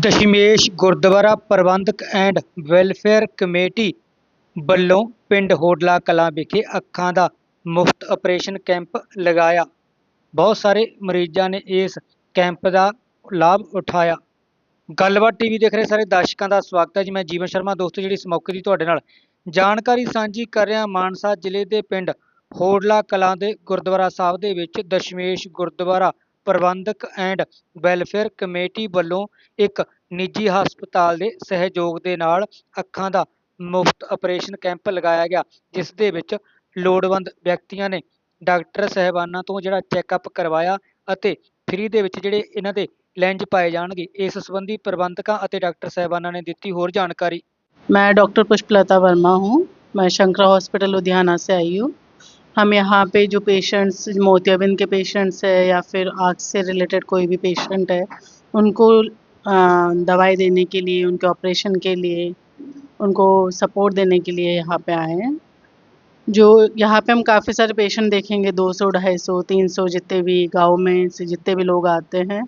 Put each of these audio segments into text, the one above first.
Dashmesh Gurdwara Prabandhak and Welfare Committee ਵੱਲੋਂ ਪਿੰਡ ਹੋਡਲਾ ਕਲਾਂ ਵਿਖੇ ਅੱਖਾਂ ਦਾ ਮੁਫਤ ਆਪਰੇਸ਼ਨ ਕੈਂਪ ਲਗਾਇਆ। ਬਹੁਤ ਸਾਰੇ ਮਰੀਜ਼ਾਂ ਨੇ ਇਸ ਕੈਂਪ ਦਾ ਲਾਭ ਉਠਾਇਆ। ਗੱਲਬਾਤ ਟੀਵੀ ਦੇਖ ਰਹੇ ਸਾਰੇ ਦਰਸ਼ਕਾਂ ਦਾ ਸਵਾਗਤ ਹੈ ਜੀ। ਮੈਂ ਜੀਵਨ ਸ਼ਰਮਾ, ਦੋਸਤੋ ਜਿਹੜੀ ਇਸ ਮੌਕੇ ਦੀ ਤੁਹਾਡੇ ਨਾਲ। ਜਾਣਕਾਰੀ ਸਾਂਝੀ ਕਰ ਰਿਹਾ ਮਾਨਸਾ ਜ਼ਿਲ੍ਹੇ ਦੇ ਪਿੰਡ ਹੋਡਲਾ ਕਲਾਂ ਦੇ ਗੁਰਦੁਆਰਾ ਸਾਹਿਬ ਦੇ ਵਿੱਚ Dashmesh Gurdwara Parbandhak and welfare committee ਵੱਲੋਂ ਇੱਕ ਨਿੱਜੀ ਹਸਪਤਾਲ ਦੇ ਸਹਿਯੋਗ ਦੇ ਨਾਲ ਅੱਖਾਂ ਦਾ ਮੁਫਤ ਆਪਰੇਸ਼ਨ ਕੈਂਪ ਲਗਾਇਆ ਗਿਆ ਜਿਸ ਦੇ ਵਿੱਚ ਲੋੜਵੰਦ ਵਿਅਕਤੀਆਂ ਨੇ ਡਾਕਟਰ ਸਹਿਬਾਨਾਂ ਤੋਂ ਜਿਹੜਾ ਚੈੱਕਅਪ ਕਰਵਾਇਆ ਅਤੇ ਫ੍ਰੀ ਦੇ ਵਿੱਚ ਜਿਹੜੇ ਇਹਨਾਂ ਦੇ ਲੈਂਜ ਪਾਏ ਜਾਣਗੇ ਇਸ ਸੰਬੰਧੀ ਪ੍ਰਬੰਧਕਾਂ ਅਤੇ ਡਾਕਟਰ ਸਹਿਬਾਨਾਂ ਨੇ ਦਿੱਤੀ ਹੋਰ ਜਾਣਕਾਰੀ मैं डॉक्टर पुष्पलता वर्मा हूँ मैं शंकरा हॉस्पिटल लुधियाना से आई हूँ हम यहाँ पे जो पेशेंट्स मोतियाबिंद के पेशेंट्स है या फिर आँख से रिलेटेड कोई भी पेशेंट है, उनको दवाई देने के लिए, उनके ऑपरेशन के लिए, उनको सपोर्ट देने के लिए यहाँ पे आए हैं। जो यहाँ पे हम काफ़ी सारे पेशेंट देखेंगे 200 250 300 जितने भी गाँव में से जितने भी लोग आते हैं,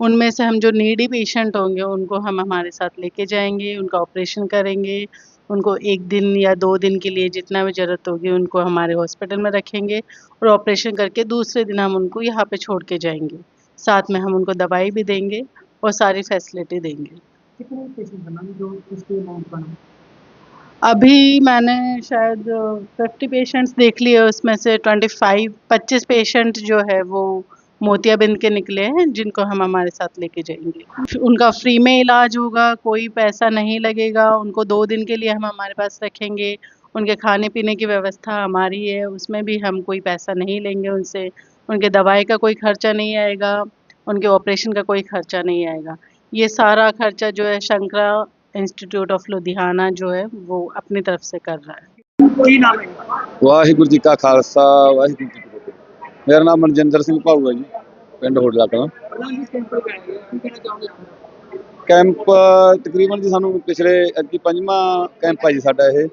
उनमें से हम जो नीडी पेशेंट होंगे, उनको हम हमारे साथ लेके जाएँगे, उनका ऑपरेशन करेंगे उनको एक दिन या दो दिन के लिए जितना भी ज़रूरत होगी उनको हमारे हॉस्पिटल में रखेंगे और ऑपरेशन करके दूसरे दिन हम उनको यहाँ पे छोड़ के जाएँगे। साथ में हम उनको दवाई भी देंगे और सारी फैसिलिटी देंगे। कितने पेशेंट जो इसके अभी मैंने शायद फिफ्टी पेशेंट्स देख लिए उसमें से ट्वेंटी फाइव पच्चीस पेशेंट जो है वो मोतियाबिंद के निकले हैं, जिनको हम हमारे साथ लेके जाएँगे। उनका फ्री में इलाज होगा, कोई पैसा नहीं लगेगा, उनको दो दिन के लिए हम हमारे पास रखेंगे। उनके खाने पीने की व्यवस्था हमारी है, उसमें भी हम कोई पैसा नहीं लेंगे उनसे। उनके दवाई का कोई खर्चा नहीं आएगा, उनके ऑपरेशन का कोई खर्चा नहीं आएगा। ये सारा खर्चा जो है, शंकरा इंस्टीट्यूट ऑफ़ लुधियाना जो है, वो अपनी तरफ़ से कर रहा है। वाहिगुरु जी का खालसा, वाहिगुरु जी ਮੇਰਾ ਨਾਮ ਮਨਜਿੰਦਰ ਸਿੰਘ ਭਾਊ ਹੈ ਜੀ, ਪਿੰਡ ਹੋਡਲਾ ਕਲਾਂ ਕੈਂਪ, ਤਕਰੀਬਨ ਜੀ ਸਾਨੂੰ ਪਿਛਲੇ ਅੱਗੀ ਪੰਜਵਾਂ ਕੈਂਪ ਹੈ ਜੀ ਸਾਡਾ ਇਹ।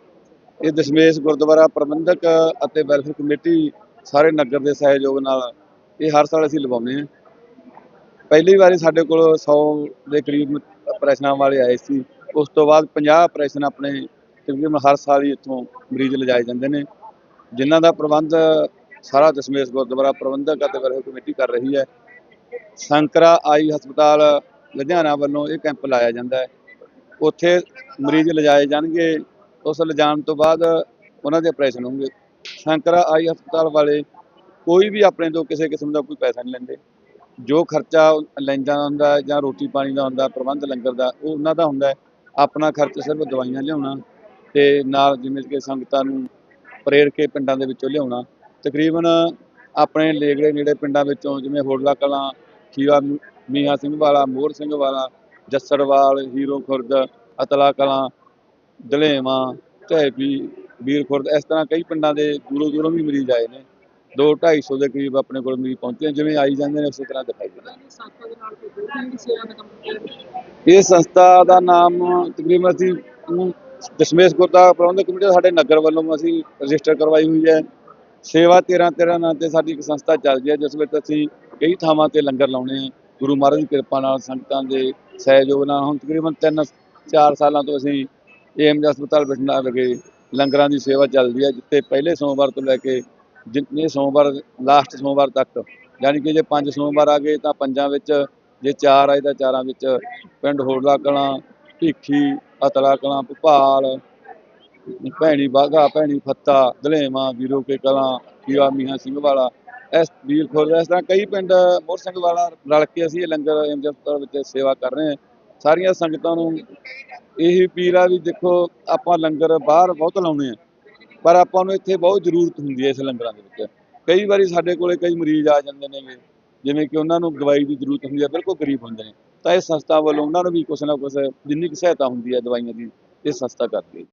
ਇਹ ਦਸ਼ਮੇਸ਼ ਗੁਰਦੁਆਰਾ ਪ੍ਰਬੰਧਕ ਅਤੇ ਵੈਲਫੇਅਰ ਕਮੇਟੀ ਸਾਰੇ ਨਗਰ ਦੇ ਸਹਿਯੋਗ ਨਾਲ ਇਹ ਹਰ ਸਾਲ ਅਸੀਂ ਲਵਾਉਂਦੇ ਹਾਂ। ਪਹਿਲੀ ਵਾਰੀ ਸਾਡੇ ਕੋਲ 100 ਦੇ ਕਰੀਬ ਆਪਰੇਸ਼ਨਾਂ ਵਾਲੇ ਆਏ ਸੀ। ਉਸ ਤੋਂ ਬਾਅਦ 50 ਆਪਰੇਸ਼ਨ ਆਪਣੇ ਤਕਰੀਬਨ ਹਰ ਸਾਲ ਹੀ ਇੱਥੋਂ ਮਰੀਜ਼ ਲਿਜਾਏ ਜਾਂਦੇ ਨੇ। ਜਿਨ੍ਹਾਂ ਦਾ ਪ੍ਰਬੰਧ ਸਾਰਾ ਦਸ਼ਮੇਸ਼ ਗੁਰਦੁਆਰਾ ਪ੍ਰਬੰਧਕ ਅਤੇ ਵੈਲਫੇਅਰ ਕਮੇਟੀ ਕਰ ਰਹੀ ਹੈ। ਸ਼ੰਕਰਾ ਆਈ ਹਸਪਤਾਲ ਲੁਧਿਆਣਾ ਵੱਲੋਂ ਇਹ ਕੈਂਪ ਲਾਇਆ ਜਾਂਦਾ ਹੈ। ਉੱਥੇ ਮਰੀਜ਼ ਲਿਜਾਏ ਜਾਣਗੇ। ਉਸ ਲਿਜਾਣ ਤੋਂ ਬਾਅਦ ਉਹਨਾਂ ਦੇ ਆਪਰੇਸ਼ਨ ਹੋਣਗੇ। ਸ਼ੰਕਰਾ ਆਈ ਹਸਪਤਾਲ ਵਾਲੇ ਕੋਈ ਵੀ ਆਪਣੇ ਤੋਂ ਕਿਸੇ ਕਿਸਮ ਦਾ ਕੋਈ ਪੈਸਾ ਨਹੀਂ ਲੈਂਦੇ। ਜੋ ਖਰਚਾ ਲੈਂਦਾ ਹੁੰਦਾ ਜਾਂ ਰੋਟੀ ਪਾਣੀ ਦਾ ਹੁੰਦਾ, ਪ੍ਰਬੰਧ ਲੰਗਰ ਦਾ, ਉਹ ਉਹਨਾਂ ਦਾ ਹੁੰਦਾ ਆਪਣਾ ਖਰਚ ਸਿਰਫ ਦਵਾਈਆਂ ਲਿਆਉਣਾ ਤੇ ਨਾਲ ਜਿਵੇਂ ਕਿ ਸੰਗਤਾਂ ਨੂੰ ਪ੍ਰੇਰ ਕੇ ਪਿੰਡਾਂ ਦੇ ਵਿੱਚੋਂ ਲਿਆਉਣਾ। ਤਕਰੀਬਨ ਆਪਣੇ ਲੇਗੜੇ ਨੇੜੇ ਪਿੰਡਾਂ ਵਿੱਚੋਂ ਜਿਵੇਂ ਹੋਡਲਾ ਕਲਾਂ ਖੀਵਾ ਮੀ- ਮੀਆਂ ਸਿੰਘ ਵਾਲਾ, ਮੋਹਰ ਸਿੰਘ ਵਾਲਾ, ਜੱਸੜਵਾਲ, ਹੀਰੋ ਖੁਰਦ, ਅਤਲਾ ਕਲਾਂ, ਦਲੇਵਾਂ ਢੈਪੀ ਵੀਰ ਖੁਰਦ, ਇਸ ਤਰ੍ਹਾਂ ਕਈ ਪਿੰਡਾਂ ਦੇ ਦੂਰੋਂ ਦੂਰੋਂ ਵੀ ਮਰੀਜ਼ ਆਏ ਨੇ। 2 250 ਦੇ ਕਰੀਬ ਆਪਣੇ ਕੋਲ ਮਰੀਜ਼ ਪਹੁੰਚੇ ਜਿਵੇਂ ਆਈ ਜਾਂਦੇ ਨੇ, ਉਸੇ ਤਰ੍ਹਾਂ ਦਿਖਾਈ ਦਿੰਦੇ ਇਹ ਸੰਸਥਾ ਦਾ ਨਾਮ ਤਕਰੀਬਨ ਅਸੀਂ ਦਸ਼ਮੇਸ਼ ਗੁਰਦਾ ਪ੍ਰਬੰਧਕ ਕਮੇਟੀ ਸਾਡੇ ਨਗਰ ਵੱਲੋਂ ਅਸੀਂ ਰਜਿਸਟਰ ਕਰਵਾਈ ਹੋਈ ਹੈ। ਸੇਵਾ 13 13 ਨਾਂ ਤੇ ਸਾਡੀ ਇੱਕ ਸੰਸਥਾ ਚੱਲਦੀ ਹੈ, ਜਿਸ ਵਿੱਚ ਅਸੀਂ ਕਈ ਥਾਵਾਂ ਤੇ ਲੰਗਰ ਲਾਉਣੇ ਆ। ਗੁਰੂ ਮਹਾਰਾਜ ਦੀ ਕਿਰਪਾ ਨਾਲ, ਸੰਗਤਾਂ ਦੇ ਸਹਿਯੋਗ ਨਾਲ। ਹੁਣ ਤਕਰੀਬਨ 3 4 ਸਾਲਾਂ ਤੋਂ ਅਸੀਂ ਏਮਜ ਹਸਪਤਾਲ ਬਠਿੰਡਾ ਵਿਖੇ ਲੰਗਰਾਂ ਦੀ ਸੇਵਾ ਚੱਲਦੀ ਹੈ, ਜਿੱਥੇ ਪਹਿਲੇ ਸੋਮਵਾਰ ਤੋਂ ਲੈ ਕੇ ਜਿੰਨੇ ਸੋਮਵਾਰ, ਲਾਸਟ ਸੋਮਵਾਰ ਤੱਕ, ਯਾਨੀ ਕਿ ਜੇ ਪੰਜ ਸੋਮਵਾਰ ਆ ਗਏ ਤਾਂ ਪੰਜਾਂ ਵਿੱਚ, ਜੇ ਚਾਰ ਆਏ ਤਾਂ ਚਾਰਾਂ ਵਿੱਚ, ਪਿੰਡ ਹੋਡਲਾ ਕਲਾਂ, ਭੀਖੀ, ਅਤਲਾ ਕਲਾਂ, ਭੋਪਾਲ ਭੈਣੀ ਬਾਗਾ, ਭੈਣੀ ਫੱਤਾ, ਦਲੇਵਾਂ, ਵੀਰੋ ਕੇ ਕਲਾਂ ਕੀਵਾ ਮੀਆਂ ਸਿੰਘ ਵਾਲਾ, ਇਸ ਵੀਰ ਖੁਰਦ ਇਸ ਤਰ੍ਹਾਂ ਕਈ ਪਿੰਡ ਮੋਹਰ ਸਿੰਘ ਵਾਲਾ ਰਲ ਕੇ ਅਸੀਂ ਇਹ ਲੰਗਰ ਏਮਜ ਵਿੱਚ ਸੇਵਾ ਕਰ ਰਹੇ ਹਾਂ। ਸਾਰੀਆਂ ਸੰਗਤਾਂ ਨੂੰ ਇਹੀ ਅਪੀਲ ਆ ਵੀ ਦੇਖੋ, ਆਪਾਂ ਲੰਗਰ ਬਾਹਰ ਬਹੁਤ ਲਾਉਣੇ ਆ ਪਰ ਆਪਾਂ ਨੂੰ ਇੱਥੇ ਬਹੁਤ ਜ਼ਰੂਰਤ ਹੁੰਦੀ ਹੈ ਇਸ ਲੰਗਰਾਂ ਦੇ ਵਿੱਚ। ਕਈ ਵਾਰੀ ਸਾਡੇ ਕੋਲੇ ਕਈ ਮਰੀਜ਼ ਆ ਜਾਂਦੇ ਨੇਗੇ, ਜਿਵੇਂ ਕਿ ਉਹਨਾਂ ਨੂੰ ਦਵਾਈ ਦੀ ਜ਼ਰੂਰਤ ਹੁੰਦੀ ਹੈ, ਬਿਲਕੁਲ ਗਰੀਬ ਹੁੰਦੇ ਨੇ। ਤਾਂ ਇਹ ਸੰਸਥਾ ਵੱਲੋਂ ਉਹਨਾਂ ਨੂੰ ਵੀ ਕੁਛ ਨਾ ਕੁਛ ਜਿੰਨੀ ਕੁ ਸਹਾਇਤਾ ਹੁੰਦੀ ਹੈ ਦਵਾਈਆਂ ਦੀ ਇਹ ਸੰਸਥਾ ਕਰਦੀ ਹੈ